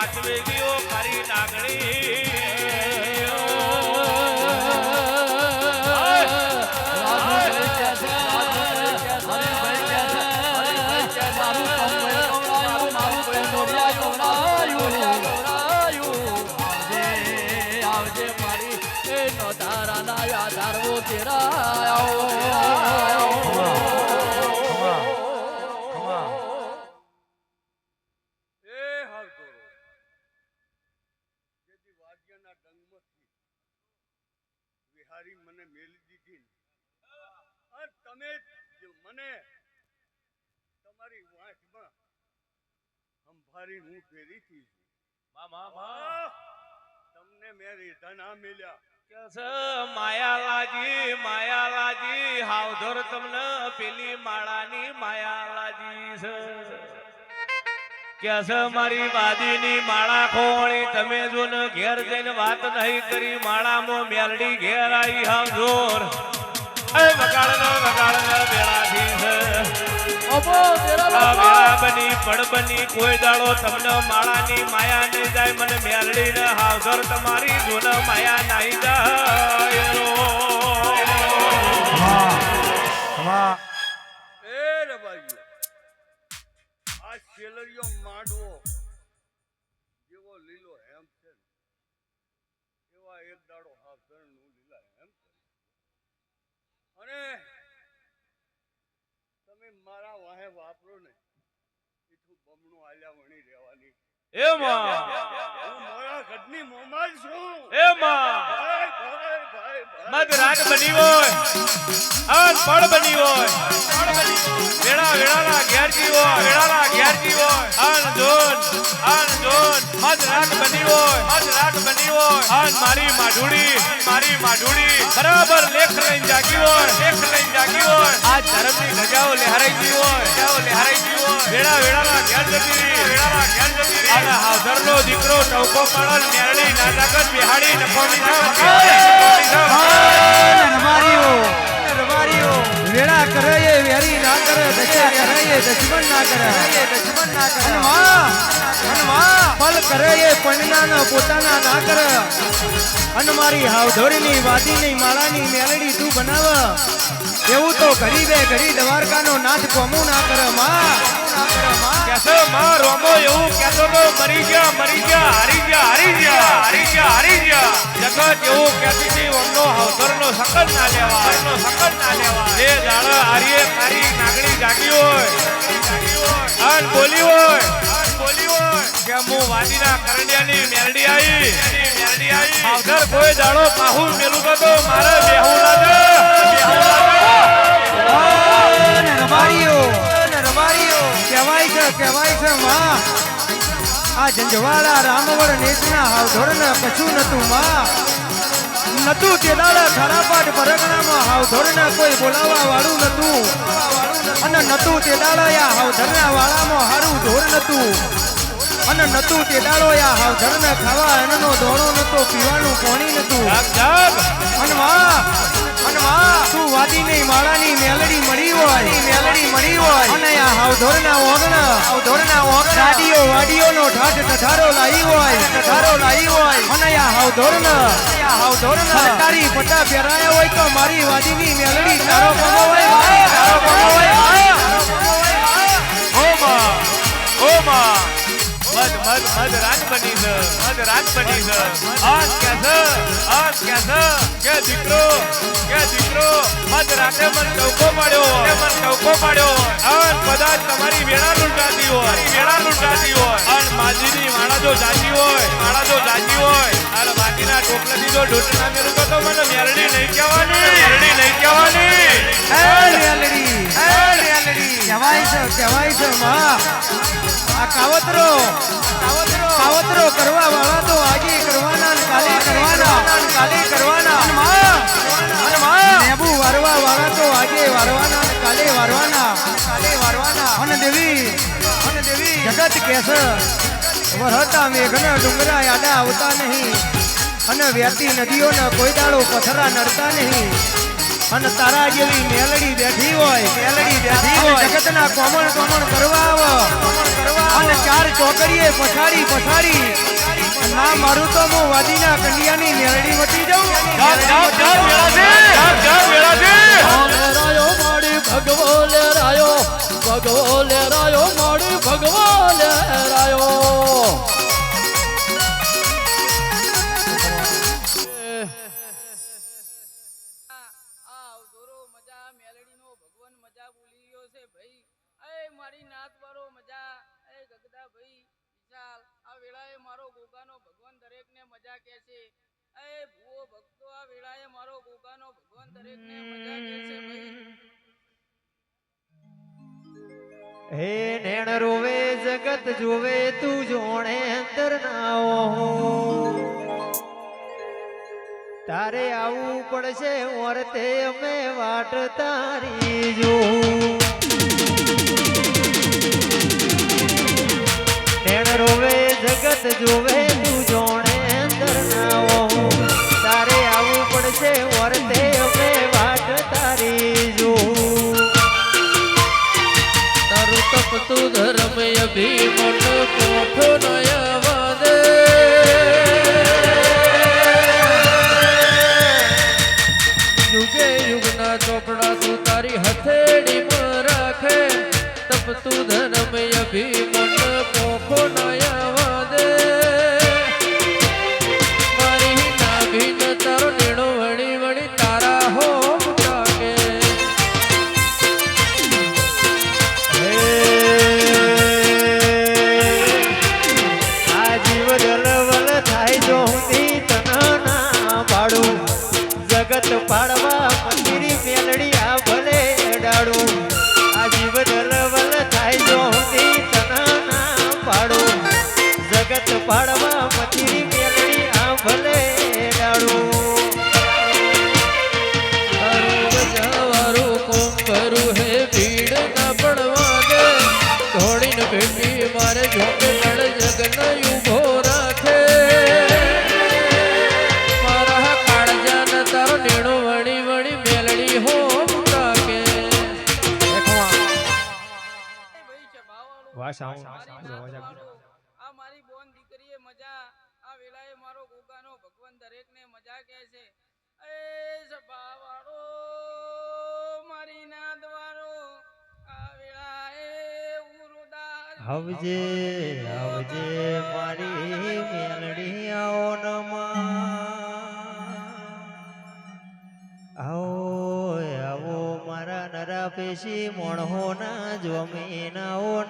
વાંચવે ગયો ખરી નાગણી. એ વાદ્યના ડંગમથી વિહારી મને મેલી દીધી અને તમે જ મને તમારી વાંચમાં સંભારી હું ફેરી હતી તમને મેં રીધા ના મેલ્યા. માયાલાજી માયાલાજી હાવધર તમને પેલી માળાની માયાલાજી છે. કે છે મારી વાદીની માળા ખોણી તમે જો ને ઘેર જઈને વાત નહીં કરી માળામાં મેલડી ઘેર આવી એ બેળાથી છે. આ વેળા બની પડ બની કોઈ દાડો તમને માળાની માયા નહીં જાય મને મેલડી ને તમારી જોન માયા નહીં જાય. એ આ માડવો. જેવો લીલો હેમ છે એવા એક દાડો હાફઝરનું લીલા હેમ કરી. અને તમે મારા વાહે વાપરો ને એટલું બમણું આલ્યા વણી રહેવાની. એમાં. હું મારા ઘરની મોમાં છું. ભાઈ મધ રાગ બની હોય, અન પળ બની હોય, વેળા વેળાના ઘેરજી હોય, વેળાના ઘેરજી હોય, અન જોન અન જોન મધ રાગ બની હોય મધ રાગ બની હોય, અન મારી માઢુડી મારી માઢુડી, બરાબર લેખ લઈને જાગી હોય, લેખ લઈને જાગી હોય, આ ધર્મની ગજાઓ લહેરાઈ ગઈ હોય ગજાઓ લહેરાઈ ગઈ હોય, વેળા વેળાના ઘેર જતી વેળાના દીકરો ટવકો પડલ મેરડી નાટક બિહાડી નફોની વેળા કરે એ વેરી ના કરે દશા કરે એ દશમન ના કરે. દશમન ના કરે ફલ કરે એ પંડના ના પોતાના ના કરે. અને મારી હાવધોરીની વાદીની માળાની મેલડી તું બનાવ. એવું તો ગરીબે ગરી દ્વારકાનો નાથ કોમું ના કરે માં. ના કરે માં કેસો માં રોમો એવું જગત એવું કહેતી હતી હવસરનો સકન ના લેવા એનો સકલ ના લેવા જે જાણે આર્ય તારી નાગણી જાગી હોય. અન બોલી હોય. અન બોલી હોય કે હું વાદીના કરંડિયાની મેરડી આવી? મેરડી આવી હવસર કોઈ દાડો પાહુ મેલું તો મારે બેહું લાગે. બેહું લાગે અને રબારીઓ કહેવાય છે કહેવાય છે માં. આ જંજવાળા રામવડ હાવધોર ને કશું નતું માં. નતું તે દાડા ખરાપાટ પરગણામાં હાવધરના કોઈ બોલાવા વાળું નતું અને નતું તે દાડા યા હાવધરના વાળામાં હારું ઢોર નતું અને નતું તે દાડો યા હાવધરને ખાવા એનો ધોળો નતો પીવાનું પાણી નતું અનવા અનવા તું વાદી નહીં માળાની મેલડી મળી હોય. મેલડી મળી હોય. અને આ હાવધોરના ઓગણ હાવધોરના ઓગણ. વાડીઓનો ઠાઠ ઠઠારો લાઈ હોય ઠઠારો લાઈ હોય. મને આ હાવધોરન. હાવ ધોરણ સરકારી પટ્ટા પહેરાયા હોય તો મારી વાડીની મેલડી તારો પગો હોય તારો પગો હોય ઓમાં ઓમાં. મધ મધ મધ રાત બની છે મધ રાત બની છે. આજ કે છે આજ કે છે. કે દીકરો કે દીકરો મધ રાતે મન ટવકો પાડ્યો મન ટવકો પાડ્યો આન કદાચ તમારી વેળા લૂંટાતી હોય. વેળા લૂંટાતી હોય. આન માજીની માળા જો જાજી હોય માળા જો જાજી હોય. અને બાકીના ટોપલાથી જો ઢોટ ના મેલું તો મને મેરડી નહીં કહેવાની. મેરડી નહીં કહેવાની. એ મેલડી એ મેલડી કહેવાય છે કહેવાય છે માં આ કાવતરો કરવા વાળા તો આજે કરવાના કાલે કરવાના. કાલે કરવાના. તો આજે વારવાના કાલે વારવાના. કાલે વારવાના જગત કેસે વરહતા મેઘના ડુંગરા યાદા આવતા નહીં. અને વહેતી નદીઓના કોઈ દાડો પથરા નડતા નહીં. અને તારા જેવી મેલડી બેઠી હોય મેલડી બેઠી હોય. જગતના કોમણ કોમણ કરવા આવો અને ચાર ચોકડીએ પછાડી પછાડી. ના મારું તો હું વાદીના કંડિયાની મેલડી વટી જાઉં. ભગવો લેરાયો ભગવો લેરાયો મારી ભગવો. દરેકને કે છે એ ભૂવો ભક્તો આ વેળાએ મારો ગોગાનો ભગવાન દરેકને મજા કે છે ભાઈ. હે નેણ રોવે જગત જોવે તું જોણે અંતર ના તારે આવવું પડશે ઓરતે અમે વાટ તારી જો નેણ રોવે જગત જોવે ધર્મ અભિમન મારે ઝોપે નળ જગન ઊભો રાખે. મારા કાળજાન તારો નીણો વળી વળી મેલડી હો રાખે. મારી આ બોન દીકરીએ મજા આ વેલાએ મારો ગોગાનો ભગવાન દરેકને મજા કહે છે. એ સભાવાળો મારી નાદ આવજે આવજે મારી મેલડી આવો નમા. આવો આવો મારા નરા પેશી મોણહો ના જમીન આવો